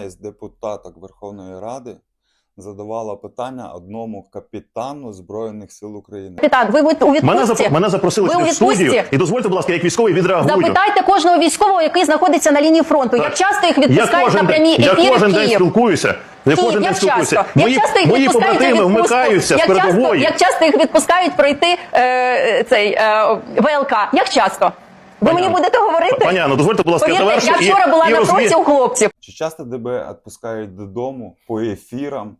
із депутаток Верховної Ради задавала питання одному капітану Збройних сил України. Капітан, ви у Мене, відпустці? зап... мене запросили Ви сюди у в студію. відпустці? І дозвольте, будь ласка, як військовий відреагую. Запитайте кожного військового, який знаходиться на лінії фронту. Так. Як часто їх Я відпускають кожен, на прямі день, я ефіри кожен в день Київ? спілкуюся. Я Київ, кожен день як спілкуюся. часто? Мої, як часто їх мої відпускають у побратими відпустку? вмикаються з як часто, передової. як часто їх відпускають пройти е, цей е, ВЛК? Як часто? Ви мені будете говорити? Пані Анно, дозвольте, будь ласка, я завершу. я вчора і, була і на фронті у хлопців. Чи часто тебе відпускають додому по ефірам?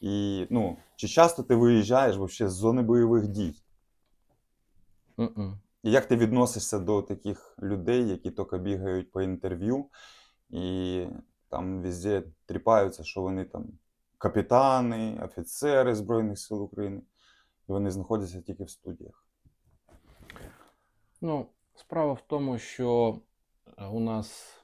І ну, чи часто ти виїжджаєш вообще з зони бойових дій? І як ти відносишся до таких людей, які тільки бігають по інтерв'ю і там везде тріпаються, що вони там капітани, офіцери Збройних сил України, і вони знаходяться тільки в студіях? Ну, справа в тому, що е, у нас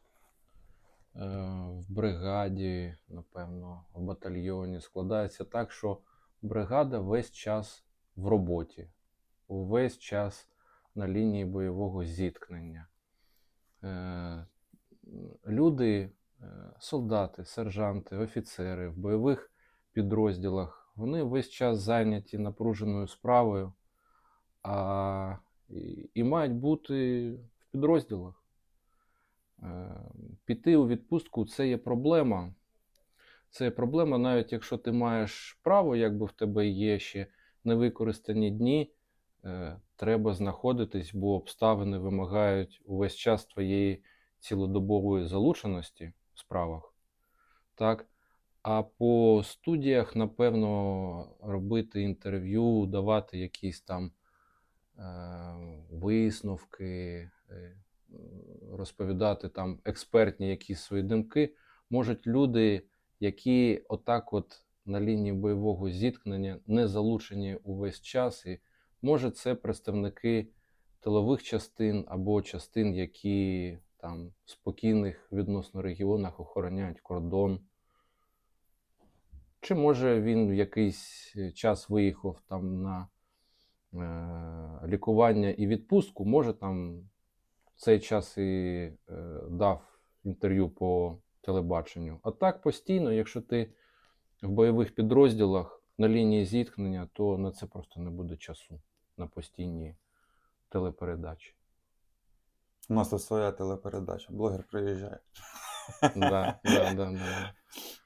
е, в бригаді, напевно, в батальйоні складається так, що бригада весь час в роботі, увесь час на лінії бойового зіткнення. Е, Люди, солдати, сержанти, офіцери в бойових підрозділах, вони весь час зайняті напруженою справою. А і, мають бути в підрозділах. Е, Піти у відпустку це є проблема. Це є проблема, навіть якщо ти маєш право, якби в тебе є ще невикористані дні, е, треба знаходитись, бо обставини вимагають увесь час твоєї цілодобової залученості в справах. Так? А по студіях, напевно, робити інтерв'ю, давати якісь там висновки, е, розповідати там експертні якісь свої думки, можуть люди, які отак от на лінії бойового зіткнення не залучені увесь час, і може це представники тилових частин або частин, які там в спокійних відносно регіонах охороняють кордон. Чи може він в якийсь час виїхав там на е, лікування і відпустку, може там в цей час і е, дав інтерв'ю по телебаченню. А так постійно, якщо ти в бойових підрозділах на лінії зіткнення, то на це просто не буде часу на постійні телепередачі. У нас тут своя телепередача. Блогер приїжджає. Да, да, да, да.